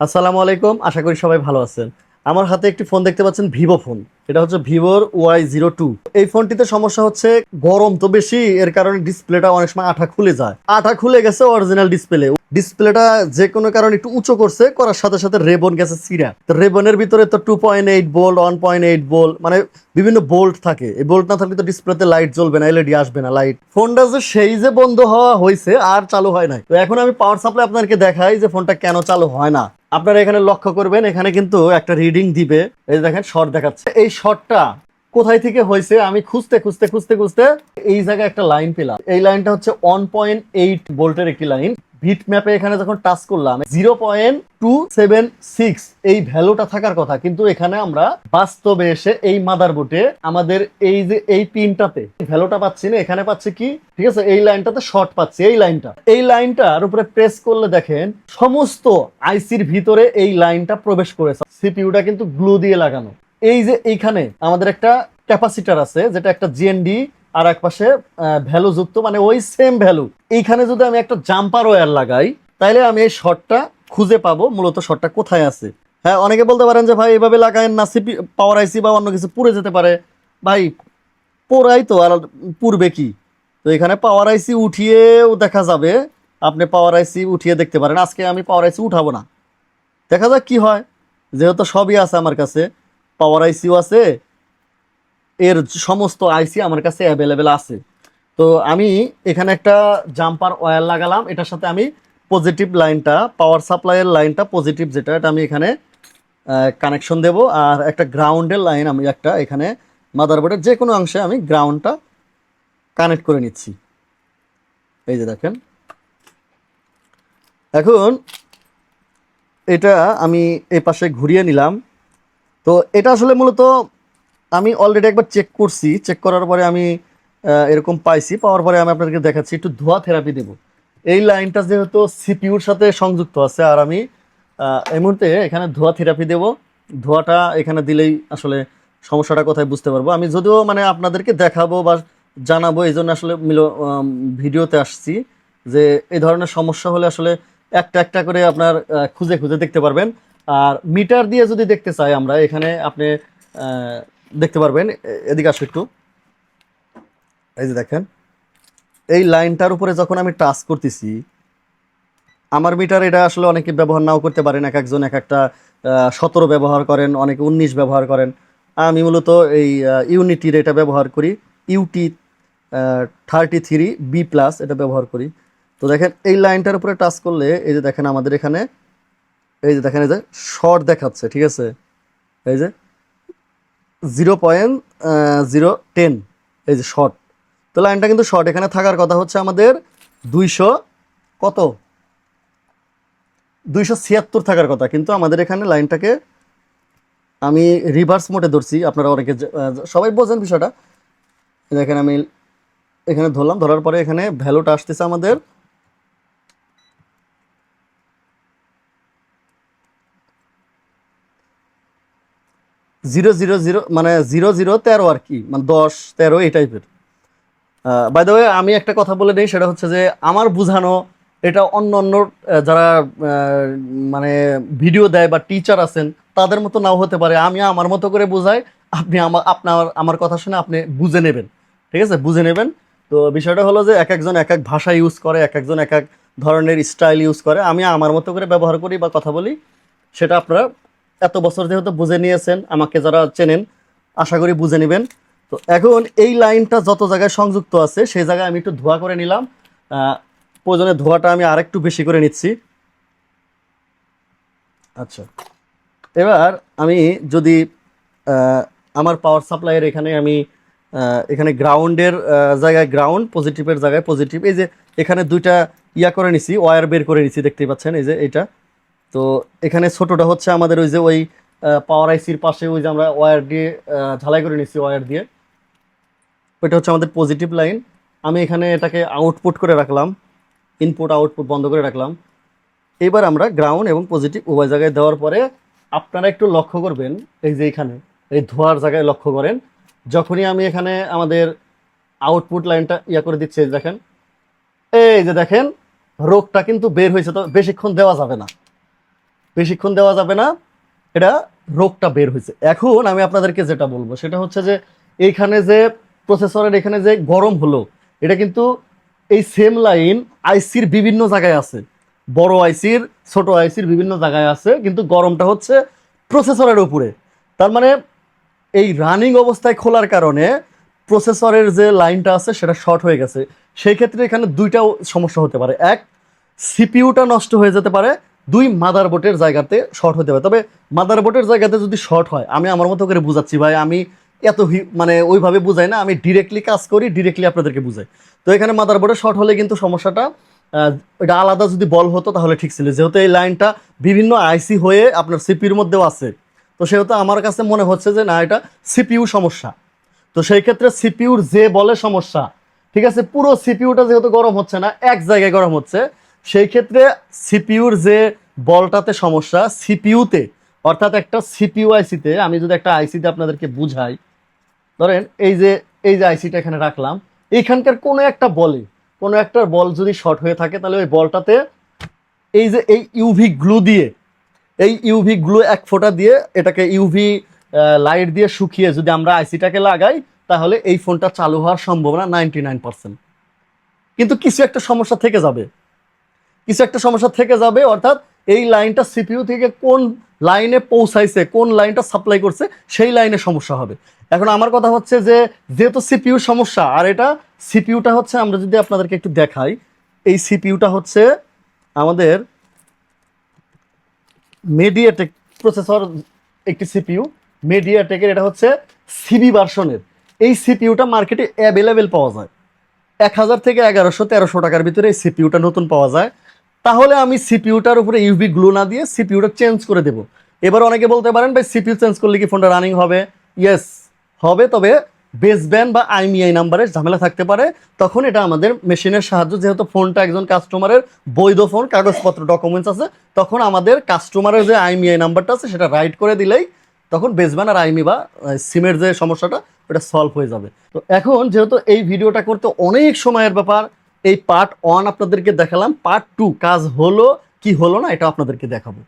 আসসালামু আলাইকুম, আশা করি সবাই ভালো আছেন। আমার হাতে একটি ফোন দেখতে পাচ্ছেন ভিভো ফোন। এটা হচ্ছে ভিভোর ওয়াই জিরো টু। এই ফোনটিতে সমস্যা হচ্ছে, গরম তো বেশি, এর কারণে ডিসপ্লেটা অনেক সময় আঠা খুলে যায়। আঠা খুলে গেছে অরিজিনাল ডিসপ্লে ডিসপ্লেটা যে কোনো কারণে একটু উঁচু করছে, করার সাথে সাথে রেবন গেছে সিরা। তো রেবনের ভিতরে তো two point eight bolt one point eight bolt মানে বিভিন্ন বোল্ট থাকে। এই বোল্ট না থাকলে তো ডিসপ্লেতে লাইট জ্বলবে না এলইডি আসবে না লাইট ফোনটা যে সেই যে বন্ধ হওয়া হয়েছে, আর চালু হয় নাই। তো এখন আমি পাওয়ার সাপ্লাই আপনাদেরকে দেখাই যে ফোনটা কেন চালু হয় না। আপনারা এখানে লক্ষ্য করবেন, এখানে কিন্তু একটা রিডিং দিবে। এই দেখেন শর্ট দেখাচ্ছে। এই শর্টটা কোথায় থেকে হয়েছে, আমি খুঁজতে খুঁজতে খুঁজতে খুঁজতে এই জায়গায় একটা লাইন পেলাম। এই লাইনটা হচ্ছে ওয়ান পয়েন্ট এইট ভোল্টের একটি লাইন বিট ম্যাপে এখানে যখন টাচ করলাম zero point two seven six এই ভ্যালুটা থাকার কথা। কিন্তু এখানে আমরা বাস্তবে এসে এই মাদার মাদারবোর্ডে আমাদের এই যে এই পিনটাতে ভ্যালুটা পাচ্ছি না, এখানে পাচ্ছি কি? ঠিক আছে, এই লাইনটাতে শর্ট পাচ্ছি, এই লাইনটা এই লাইনটার উপরে প্রেস করলে দেখেন, সমস্ত আইসির ভিতরে এই লাইনটা প্রবেশ করেছে। সিপিইউটা কিন্তু গ্লু দিয়ে লাগানো। এই যে এইখানে আমাদের একটা ক্যাপাসিটার আছে, যেটা একটা জিএনডি আর এক পাশে ভ্যালু যুক্ত মানে ওই সেম ভ্যালু এইখানে যদি আমি একটা জাম্পার ওয়্যার লাগাই তাহলে আমি এই শর্টটা খুঁজে পাবো, মূলত শর্টটা কোথায় আছে। হ্যাঁ অনেকে বলতে পারেন যে, ভাই, এভাবে লাগায়েন না সিপি পাওয়ার আইসি বা অন্য কিছু পুড়ে যেতে পারে। ভাই, পোড়াই তো, আর পুড়বে কি? তো এখানে পাওয়ার আইসি উঠিয়েও দেখা যাবে। আপনি পাওয়ার আইসি উঠিয়ে দেখতে পারেন। আজকে আমি পাওয়ার আইসি উঠাবো না। দেখা যাক কি হয়। যেহেতু সবই আছে আমার কাছে। পাওয়ার আইসিও আছে, এর সমস্ত আইসি আমার কাছে অ্যাভেলেবেল আছে। তো আমি এখানে একটা জাম্পার ওয়্যার লাগালাম, এটার সাথে আমি পজিটিভ লাইনটা পাওয়ার সাপ্লাইয়ের লাইনটা পজিটিভ যেটা, এটা আমি এখানে কানেকশন দেব। আর একটা গ্রাউন্ডের লাইন আমি একটা এখানে মাদারবোর্ডের যে কোনো অংশে আমি গ্রাউন্ডটা কানেক্ট করে নিচ্ছি। এই যে দেখেন। এখন এটা আমি এই পাশে ঘুরিয়ে নিলাম। তো এটা আসলে মূলত আমি অলরেডি একবার চেক করছি। চেক করার পরে আমি এরকম পাইছি। পাওয়ার পরে আমি আপনাদেরকে দেখাচ্ছি, একটু ধোয়া থেরাপি দেব। এই লাইনটা যেহেতু সিপিউর সাথে সংযুক্ত আছে, আর আমি এই মুহূর্তে এখানে ধোয়া থেরাপি দেব। ধোয়াটা এখানে দিলেই আসলে সমস্যাটা কোথায় বুঝতে পারব। আমি যদিও মানে আপনাদেরকে দেখাবো বা জানাব, এই জন্য আসলে মিলো ভিডিওতে আসছি যে এই ধরনের সমস্যা হলে আসলে একটা একটা করে আপনার খুঁজে খুঁজে দেখতে পারবেন। আর মিটার দিয়ে যদি দেখতে চাই আমরা, এখানে আপনি দেখতে পারবেন, এদিকে আসো একটু। এই যে দেখেন, এই লাইনটার উপরে যখন আমি টাচ করতেছি, আমার মিটার এটা আসলে অনেকে ব্যবহার নাও করতে পারেন, এক একজন এক একটা সতেরো ব্যবহার করেন, অনেকে উনিশ ব্যবহার করেন। আমি মূলত এই ইউনিটির এটা ব্যবহার করি UT thirty three B plus এটা ব্যবহার করি। তো দেখেন, এই লাইনটার উপরে টাচ করলে, এই যে দেখেন আমাদের এখানে এই যে দেখেন, এই যে শর্ট দেখাচ্ছে, ঠিক আছে? এই যে জিরো পয়েন্ট জিরো টেন, এই যে শর্ট। তো লাইনটা কিন্তু শর্ট। এখানে থাকার কথা হচ্ছে আমাদের দুইশো কত? দুইশো ছিয়াত্তর থাকার কথা। কিন্তু আমাদের এখানে লাইনটাকে আমি রিভার্স মোটে ধরছি। আপনারা অনেকে সবাই বোঝেন বিষয়টা। দেখেন, আমি এখানে ধরলাম। ধরার পরে এখানে ভ্যালুটা আসতেছে আমাদের জিরো জিরো জিরো মানে জিরো জিরো তেরো আর কি মানে দশ, তেরো, এই টাইপের বাই দ্য ওয়ে আমি একটা কথা বলে নেই সেটা হচ্ছে যে আমার বুঝানো এটা অন্য অন্য যারা মানে ভিডিও দেয় বা টিচার আছেন, তাদের মতো নাও হতে পারে। আমি আমার মতো করে বোঝাই, আপনি আমার, আপনার, আমার কথা শুনে আপনি বুঝে নেবেন। ঠিক আছে? বুঝে নেবেন। তো বিষয়টা হলো যে এক একজন এক এক ভাষা ইউজ করে, এক একজন এক এক ধরনের স্টাইল ইউজ করে। আমি আমার মতো করে ব্যবহার করি বা কথা বলি, সেটা আপনারা এত বছর যেহেতু বুঝে নিয়েছেন, আমাকে যারা চেনেন, আশা করি বুঝে নেবেন। তো এখন এই লাইনটা যত জায়গায় সংযুক্ত আছে, সেই জায়গায় আমি একটু ধোয়া করে নিলাম। প্রয়োজনে ধোয়াটা আমি আরেকটু বেশি করে নিচ্ছি। আচ্ছা। এবার আমি যদি আমার পাওয়ার সাপ্লাইয়ের এখানে আমি এখানে গ্রাউন্ডের জায়গায় গ্রাউন্ড পজিটিভের জায়গায় পজিটিভ এই যে এখানে দুইটা ইয়া করে নিছি ওয়ার বের করে নিছি, দেখতেই পাচ্ছেন? এই যে এটা তো এখানে ছোটটা হচ্ছে আমাদের ওই যে ওই পাওয়ার আইসির পাশে ওই যে আমরা ওয়্যার দিয়ে ঝালাই করে নিছি ওয়্যার দিয়ে। ওইটা হচ্ছে আমাদের পজিটিভ লাইন আমি এখানে এটাকে আউটপুট করে রাখলাম। ইনপুট আউটপুট বন্ধ করে রাখলাম। এবার আমরা গ্রাউন্ড এবং পজিটিভ উভয় জায়গায় দেওয়ার পরে আপনারা একটু লক্ষ্য করবেন, এই যে এখানে, এই ধোয়ার জায়গায় লক্ষ্য করেন। যখনই আমি এখানে আমাদের আউটপুট লাইনটা ইয়া করে দিচ্ছি দেখেন। এই যে দেখেন, রোগটা কিন্তু বের হয়েছে, তো বেশিক্ষণ দেওয়া যাবে না। বেশিক্ষণ দেওয়া যাবে না। এটা রোগটা বের হয়েছে। এখন আমি আপনাদেরকে যেটা বলব, সেটা হচ্ছে যে এইখানে যে প্রসেসরের এখানে যে গরম হলো, এটা কিন্তু এই সেম লাইন আইসির বিভিন্ন জায়গায় আছে। বড় আইসির ছোট আইসির বিভিন্ন জায়গায় আছে, কিন্তু গরমটা হচ্ছে প্রসেসরের উপরে। তার মানে এই রানিং অবস্থায় খোলার কারণে প্রসেসরের যে লাইনটা আছে, সেটা শর্ট হয়ে গেছে। সেই ক্ষেত্রে এখানে দুইটা সমস্যা হতে পারে। এক সিপিইউটা নষ্ট হয়ে যেতে পারে। দুই মাদারবোর্ডের জায়গাতে শর্ট হতে পারে। তবে মাদারবোর্ডের জায়গাতে যদি শর্ট হয়, আমি আমার মতো করে বুঝাচ্ছি ভাই, আমি এত মানে ওইভাবে বুঝাই না, আমি ডিরেক্টলি কাজ করি ডিরেক্টলি আপনাদেরকে বুঝাই। তো এখানে মাদারবোর্ডে শর্ট হলে কিন্তু সমস্যাটা এটা আলাদা যদি বল হতো তাহলে ঠিক ছিল। যেহেতু এই লাইনটা বিভিন্ন আইসি হয়ে আপনার সিপিউর মধ্যেও আছে। তো সেহেতু আমার কাছে মনে হচ্ছে যে, না, এটা সিপিইউ সমস্যা। তো সেই ক্ষেত্রে সিপিউর যে বলে সমস্যা। ঠিক আছে, পুরো সিপিউটা যেহেতু গরম হচ্ছে না, এক জায়গায় গরম হচ্ছে। সেই ক্ষেত্রে সিপিইউর যে বলটাতে সমস্যা, সিপিইউতে, অর্থাৎ একটা সিপিইউ আইসিতে, আমি যদি একটা আইসিতে আপনাদেরকে বুঝাই, ধরেন এই যে এই যে আইসিটা এখানে রাখলাম, এইখানকার কোনো একটা বলে, কোনো একটা বল যদি শর্ট হয়ে থাকে, তাহলে ওই বলটাতে এই যে, এই ইউভি গ্লু দিয়ে, এই ইউভি গ্লু এক ফোঁটা দিয়ে এটাকে ইউভি লাইট দিয়ে শুকিয়ে যদি আমরা আইসিটাকে লাগাই, তাহলে এই ফোনটা চালু হওয়ার সম্ভাবনা নাইনটি নাইন পার্সেন্ট। কিন্তু কিছু একটা সমস্যা থেকে যাবে। কিছু একটা সমস্যা থেকে যাবে, অর্থাৎ এই লাইনটা সিপিইউ থেকে কোন লাইনে পৌঁছাইছে, কোন লাইনটা সাপ্লাই করছে, সেই লাইনে সমস্যা হবে। এখন আমার কথা হচ্ছে যে, যেহেতু সিপিইউ সমস্যা, আর এটা সিপিইউটা হচ্ছে, আমরা যদি আপনাদেরকে একটু দেখাই, এই সিপিইউটা হচ্ছে আমাদের মেডিয়াটেক প্রসেসর একটি সিপিইউ মেডিয়াটেকের এটা হচ্ছে সিবি ভার্সনের এই সিপিইউটা মার্কেটে অ্যাভেলেবেল পাওয়া যায়। এক হাজার থেকে এগারোশো তেরোশো টাকার ভিতরে এই সিপিইউটা নতুন পাওয়া যায়। তাহলে আমি সিপিইউটার উপরে ইউভি গ্লু না দিয়ে সিপিইউটা চেঞ্জ করে দেবো। এবার অনেকে বলতে পারেন, ভাই সিপিউ চেঞ্জ করলে কি ফোনটা রানিং হবে? ইয়েস হবে, তবে বেস ব্যান্ড বা আইমিআই নাম্বারের ঝামেলা থাকতে পারে। তখন এটা আমাদের মেশিনের সাহায্য, যেহেতু ফোনটা একজন কাস্টমারের বৈধ ফোন কাগজপত্র ডকুমেন্টস আছে, তখন আমাদের কাস্টমারের যে আইমিআই নাম্বারটা আছে, সেটা রাইট করে দিলেই তখন বেসব্যান আর আইমি বা সিমের যে সমস্যাটা, ওটা সলভ হয়ে যাবে। তো এখন যেহেতু এই ভিডিওটা করতে অনেক সময়ের ব্যাপার এই পার্ট ওয়ান আপনাদেরকে দেখালাম। পার্ট টু কাজ হলো কি হলো না, এটা আপনাদেরকে দেখাবো।